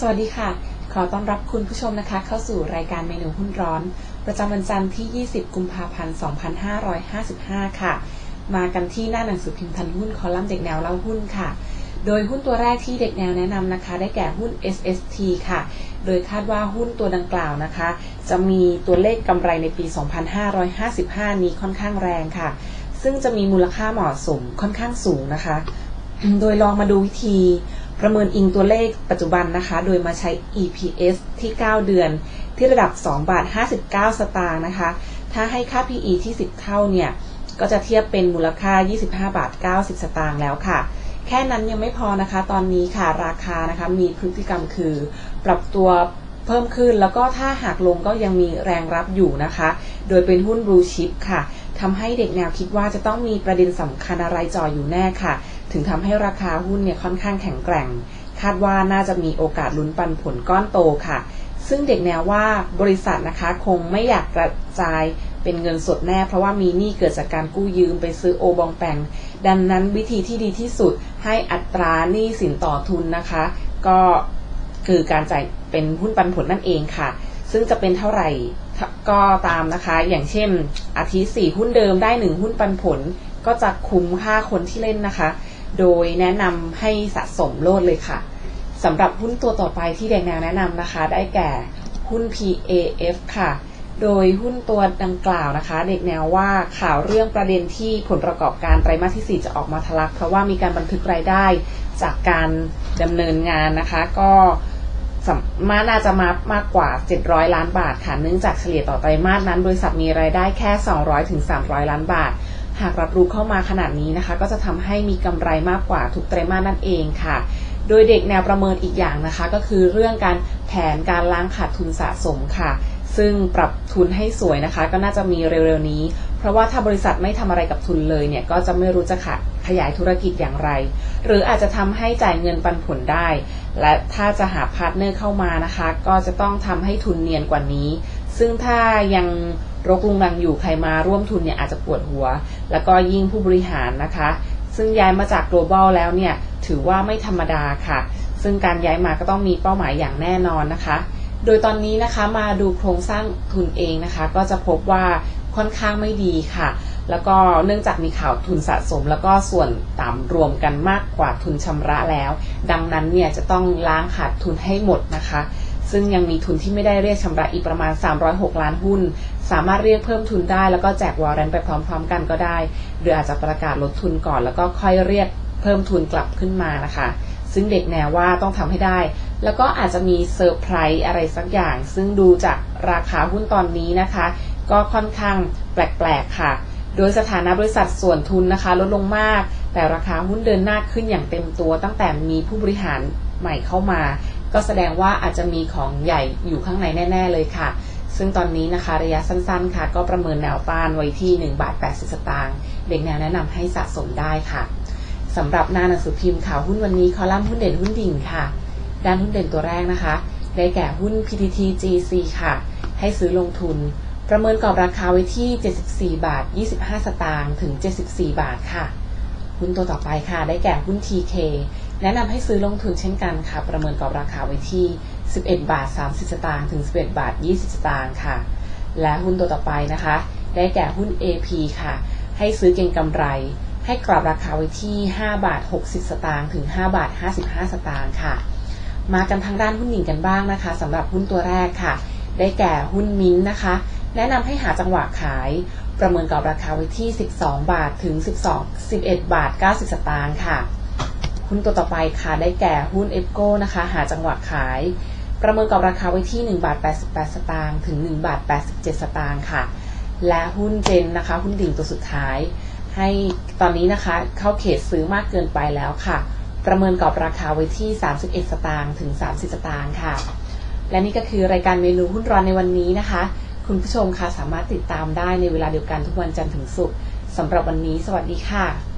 สวัสดีค่ะ ขอต้อนรับคุณผู้ชมนะคะ เข้าสู่รายการเมนูหุ้นร้อน ประจำวันจันทร์ที่ 20 กุมภาพันธ์ 2555 ค่ะ มากันที่หน้าหนังสือพิมพ์ทันหุ้นคอลัมน์เด็กแนวเล่าหุ้นค่ะ โดยหุ้นตัวแรกที่เด็กแนวแนะนำนะคะ ได้แก่หุ้น SST ค่ะ โดยคาดว่าหุ้นตัวดังกล่าวนะคะ จะมีตัวเลขกำไรในปี 2555 นี้ค่อนข้างแรงค่ะ ซึ่งจะมีมูลค่าเหมาะสมค่อนข้างสูงนะคะ โดยลองมาดูวิธี ประเมินอิงตัวเลขปัจจุบันนะคะ โดยมาใช้ EPS ที่ 9 เดือน ที่ระดับ 2 บาท 59 สตางค์นะคะ ถ้าให้ค่า PE ที่ 10 เท่าเนี่ย ก็จะเทียบเป็นมูลค่า 25 บาท 90 สตางค์แล้วค่ะ แค่นั้นยังไม่พอนะคะ ตอนนี้ค่ะราคานะคะมีพฤติกรรมคือ ปรับตัวเพิ่มขึ้นแล้วก็ถ้าหากลงก็ยังมีแรงรับอยู่นะคะ โดยเป็นหุ้นบลูชิปค่ะทำให้เด็กแนวคิดว่าจะต้องมีประเด็นสำคัญอะไรจ่ออยู่แน่ค่ะ ถึงทำให้ราคาหุ้นเนี่ยค่อนข้างแข็งแกร่ง คาดว่าน่าจะมีโอกาสลุ้นปันผลก้อนโตค่ะ ซึ่งเด็กแนวว่าบริษัทนะคะคงไม่อยากกระจายเป็นเงินสดแน่ เพราะว่ามีหนี้เกิดจากการกู้ยืมไปซื้อโอบองแปงดังนั้นวิธีที่ดีที่สุดให้อัตราหนี้สินต่อทุนนะคะ ก็คือการจ่ายเป็นหุ้นปันผลนั่นเองค่ะ ซึ่งจะเป็นเท่าไหร่ก็ตามนะคะ อย่างเช่น อาทิตย์สี่หุ้นเดิมได้หนึ่งหุ้นปันผล ก็จะคุ้มค่าคนที่เล่นนะคะ โดยแนะนำให้สะสมโลดเลยค่ะสำหรับหุ้นตัวต่อไปที่แดงแนวแนะนำนะคะ ได้แก่หุ้น PAF ค่ะ โดยหุ้นตัวดังกล่าวนะคะ เด็กแนวว่าข่าวเรื่องประเด็นที่ผลประกอบการไตรมาสที่ 4 จะออกมาทะลัก เพราะว่ามีการบันทึกรายได้จากการดำเนินงานนะคะ ก็มาน่าจะมามากกว่า 700 ล้านบาทค่ะเนื่องจากเฉลี่ยต่อไตรมาสนั้น บริษัทมีรายได้แค่ 200ถึง300 ล้านบาท หากรับรู้เข้ามาขนาดนี้นะคะ ก็จะทำให้มีกำไรมากกว่าทุกไตรมาสนั่นเองค่ะ โดยเด็กแนวประเมินอีกอย่างนะคะ ก็คือเรื่องการแผนการล้างขาดทุนสะสมค่ะ ซึ่งปรับทุนให้สวยนะคะ ก็น่าจะมีเร็วๆนี้ เพราะว่าถ้าบริษัทไม่ทำอะไรกับทุนเลยเนี่ยก็จะไม่รู้จะขยายธุรกิจอย่างไร หรืออาจจะทำให้จ่ายเงินปันผลได้ และถ้าจะหาพาร์ทเนอร์เข้ามานะคะ ก็จะต้องทำให้ทุนเนียนกว่านี้ ซึ่งถ้ายังรกรุงรังอยู่ใครมาร่วมทุนเนี่ยอาจจะปวดหัว แล้วก็ยิ่งผู้บริหารนะคะ ซึ่งย้ายมาจาก global แล้วเนี่ยถือว่าไม่ธรรมดาค่ะ ซึ่งการย้ายมาก็ต้องมีเป้าหมายอย่างแน่นอนนะคะ โดยตอนนี้นะคะมาดูโครงสร้างทุนเองนะคะ ก็จะพบว่าค่อนข้างไม่ดีค่ะ แล้วก็เนื่องจากมีข่าวทุนสะสม แล้วก็ส่วนต่ำรวมกันมากกว่าทุนชำระแล้ว ดังนั้นเนี่ยจะต้องล้างขาดทุนให้หมดนะคะ ซึ่งยังมีทุนที่ไม่ได้เรียกชำระอีกประมาณ 306 ล้านหุ้น สามารถเรียกเพิ่มทุนได้ แล้วก็แจกวอร์เรนไปพร้อม ๆ กันก็ได้ หรืออาจจะประกาศลดทุนก่อน แล้วก็ค่อยเรียกเพิ่มทุนกลับขึ้นมานะคะ ซึ่งเด็กแนวว่าต้องทำให้ได้ แล้วก็อาจจะมีเซอร์ไพรส์อะไรสักอย่าง ซึ่งดูจากราคาหุ้นตอนนี้นะคะ ก็ค่อนข้างแปลกๆค่ะโดยสถานะบริษัทส่วนทุนนะคะลดลงมาก แต่ราคาหุ้นเดินหน้าขึ้นอย่างเต็มตัวตั้งแต่มีผู้บริหารใหม่เข้ามา ก็แสดงว่าอาจจะมีของใหญ่อยู่ข้างในแน่ ๆ เลยค่ะ ซึ่งตอนนี้นะคะระยะสั้นๆ ค่ะ ก็ประเมินแนวต้านไว้ที่1บาท80 สตางค์เด็กแนวแนะนำให้สะสมได้ค่ะสำหรับหน้าหนังสือพิมพ์ข่าวหุ้นวันนี้คอลัมน์หุ้นเด่นหุ้นดิ่งค่ะ ด้านหุ้นเด่นตัวแรกนะคะ ได้แก่หุ้น PTT GC ค่ะ ให้ซื้อลงทุน ประเมินกรอบราคาไว้ที่ 74 บาท 25 สตางค์ถึง 74 บาทค่ะ หุ้นตัวต่อไปค่ะ ได้แก่หุ้น TK แนะนำให้ซื้อลงทุนเช่นกันค่ะ ประเมินกรอบราคาไว้ที่ 11 บาท 30 สตางค์ถึง 11 บาท 20 สตางค์ค่ะ และหุ้นตัวต่อไปนะคะ ได้แก่หุ้น AP ค่ะ ให้ซื้อเก็งกำไร ให้กรอบราคาไว้ที่ 5 บาท 60 สตางค์ถึง 5 บาท 55 สตางค์ค่ะ มากันทางด้านหุ้นหญิงกันบ้างนะคะสำหรับหุ้นตัวแรกค่ะ ได้แก่หุ้นมิ้นนะคะ แนะนำให้หาจังหวะขาย ประเมินกรอบราคาไว้ที่ 12 บาทถึง 12 11 บาท 90 สตางค์ค่ะ หุ้นตัวต่อไปค่ะได้แก่หุ้นเอฟโกนะคะ หาจังหวะขาย ประเมินกรอบราคาไว้ที่ 1 บาท 88 สตางค์ถึง 1 บาท 87 สตางค์ค่ะ และหุ้นเจนนะคะ หุ้นดิ่งตัวสุดท้าย ให้ตอนนี้นะคะเข้าเขตซื้อมากเกินไปแล้วค่ะ ประเมินกรอบราคาไว้ที่ 31 สตางค์ถึง 30 สตางค์ค่ะ และนี่ก็คือรายการเมนูหุ้นร้อนในวันนี้นะคะ คุณผู้ชมคะสามารถติดตามได้ในเวลาเดียวกันทุกวันจันทร์ถึงศุกร์สำหรับวันนี้ สวัสดีค่ะ